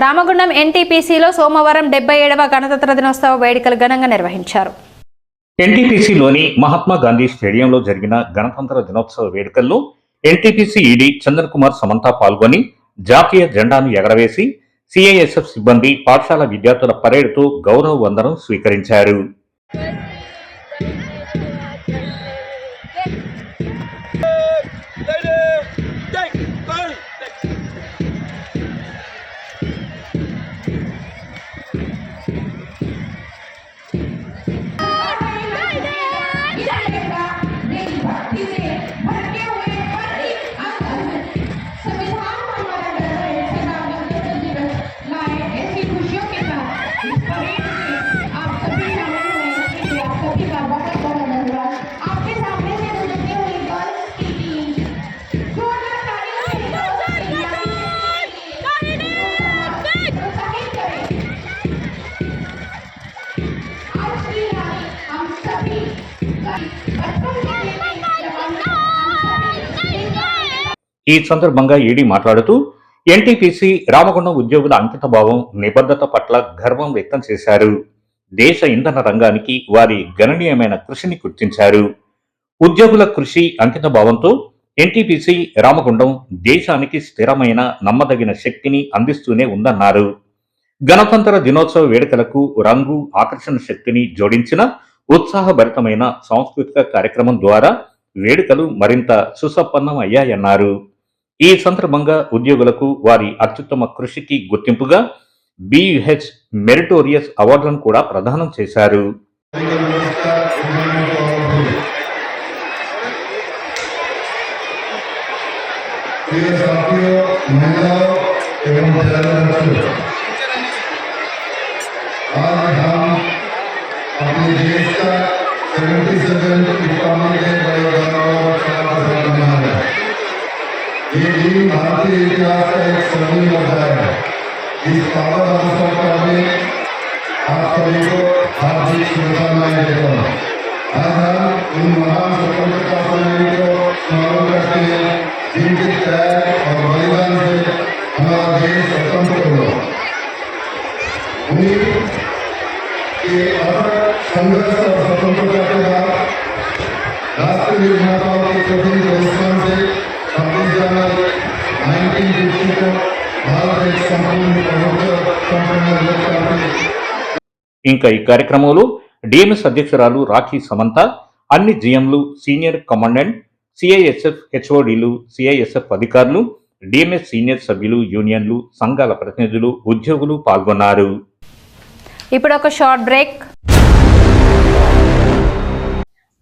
రామగుండం ఎన్టీపీసీలో సోమవారం డెబ్బై ఏడవ గణతంత్ర దినోత్సవ వేడుకలు ఘనంగా నిర్వహించారు. ఎన్టీపీసీలోని మహాత్మా గాంధీ స్టేడియంలో జరిగిన గణతంత్ర దినోత్సవ వేడుకల్లో ఎన్టీపీసీ ఈడీ చందన్ కుమార్ సమంత పాల్గొని జాతీయ జెండాను ఎగరవేసి సిఐఎస్ఎఫ్ సిబ్బంది పాఠశాల విద్యార్థుల పరేడ్తో గౌరవ వందనం స్వీకరించారు. ఈ సందర్భంగా ఈడీ మాట్లాడుతూ ఎన్టీపీసీ రామగుండం ఉద్యోగుల అంకితభావం నిబద్ధత పట్ల గర్వం వ్యక్తం చేశారు. దేశ ఇంధన రంగానికి వారి గణనీయమైన కృషిని గుర్తించారు. ఉద్యోగుల కృషి అంకితభావంతో ఎన్టీపీసీ రామగుండం దేశానికి స్థిరమైన నమ్మదగిన శక్తిని అందిస్తూనే ఉందన్నారు. గణతంత్ర దినోత్సవ వేడుకలకు రంగు ఆకర్షణ శక్తిని జోడించిన ఉత్సాహభరితమైన సాంస్కృతిక కార్యక్రమం ద్వారా వేడుకలు మరింత సుసంపన్నం అయ్యాయన్నారు ఈ సందర్భంగా ఉద్యోగులకు వారి అత్యుత్తమ కృషికి గుర్తింపుగా బియుహెచ్ మెరిటోరియస్ అవార్డులను కూడా ప్రదానం చేశారు. दिन भारतीय इतिहास का एक स्वर्णिम अध्याय है इस पावन अवसर पर मैं आप सभी को हार्दिक शुभकामनाएं देता हूँ आज हम उन महान स्वतंत्रता सेनानियों को स्मरण करते हैं जिनके त्याग और बलिदान से हमारा देश स्वतंत्र हुआ उन्हीं के अथक संघर्ष और स्वतंत्रता के बाद राष्ट्र निर्माताओं ఇంకా ఈ కార్యక్రమంలో డిఎంఎస్ అధ్యక్షురాలు రాఖీ సమంత అన్ని జిఎంలు సీనియర్ కమాండెంట్ సిఐఎస్ఎఫ్ హెచ్ఓడిలు సిఐఎస్ఎఫ్ అధికారులు డిఎంఎస్ సీనియర్ సభ్యులు యూనియన్లు సంఘాల ప్రతినిధులు ఉద్యోగులు పాల్గొన్నారు. ఇప్పుడు ఒక short break.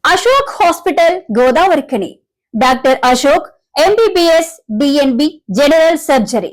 Ashok hospital Godavarikhani. Doctor Ashok MBBS DNB general surgery.